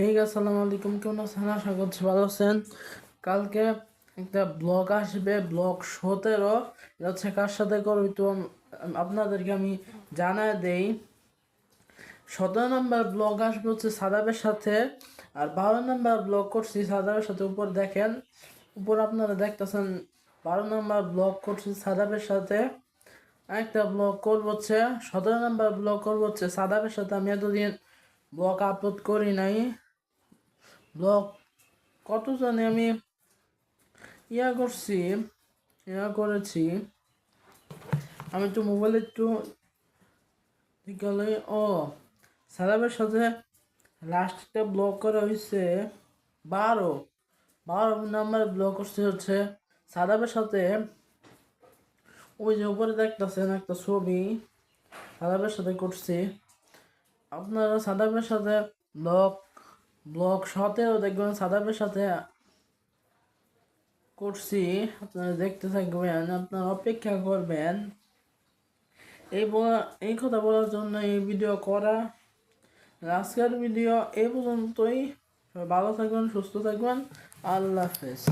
হেই আসসালামু আলাইকুম কেমন আছেন? আশা করছি ভালো আছেন। কালকে একটা ব্লগ আসবে ব্লগ সতেরো এটা হচ্ছে কার সাথে করবি তো আপনাদেরকে আমি জানায় দেই। সতেরো নম্বর ব্লগ আসবে হচ্ছে সাদাবের সাথে। আর বারো নম্বর ব্লগ করছি সাদাবের সাথে। উপর দেখেন, উপর আপনারা দেখতেছেন, বারো নম্বর ব্লগ করছি সাদাবের সাথে। একটা ব্লগ করব হচ্ছে, সতেরো নম্বর ব্লগ করব হচ্ছে সাদাবের সাথে। আমি এতদিন ব্লগ আপলোড করি নাই। ব্লগ কত জানি আমি ইয়া করছি, ইয়া করেছি। আমি একটু মোবাইলে একটু গেলে ও সাদাবের সাথে লাস্টটা ব্লগ করা হয়েছে বারো। বারো নাম্বার ব্লগ করছে হচ্ছে সাদাবের সাথে। ওই যে উপরে দেখতেছেন একটা ছবি সাদাবের সাথে করছি। আপনারা সাদাবের সাথে ব্লগ ব্লগ সতেরো দেখবেন সাদাবের সাথে করছি। আপনারা দেখতে থাকবেন, আপনারা অপেক্ষা করবেন। এই বলা, এই কথা বলার জন্য এই ভিডিও করা। আজকের ভিডিও এই পর্যন্তই। ভালো থাকবেন, সুস্থ থাকবেন। আল্লাহ হাফেজ।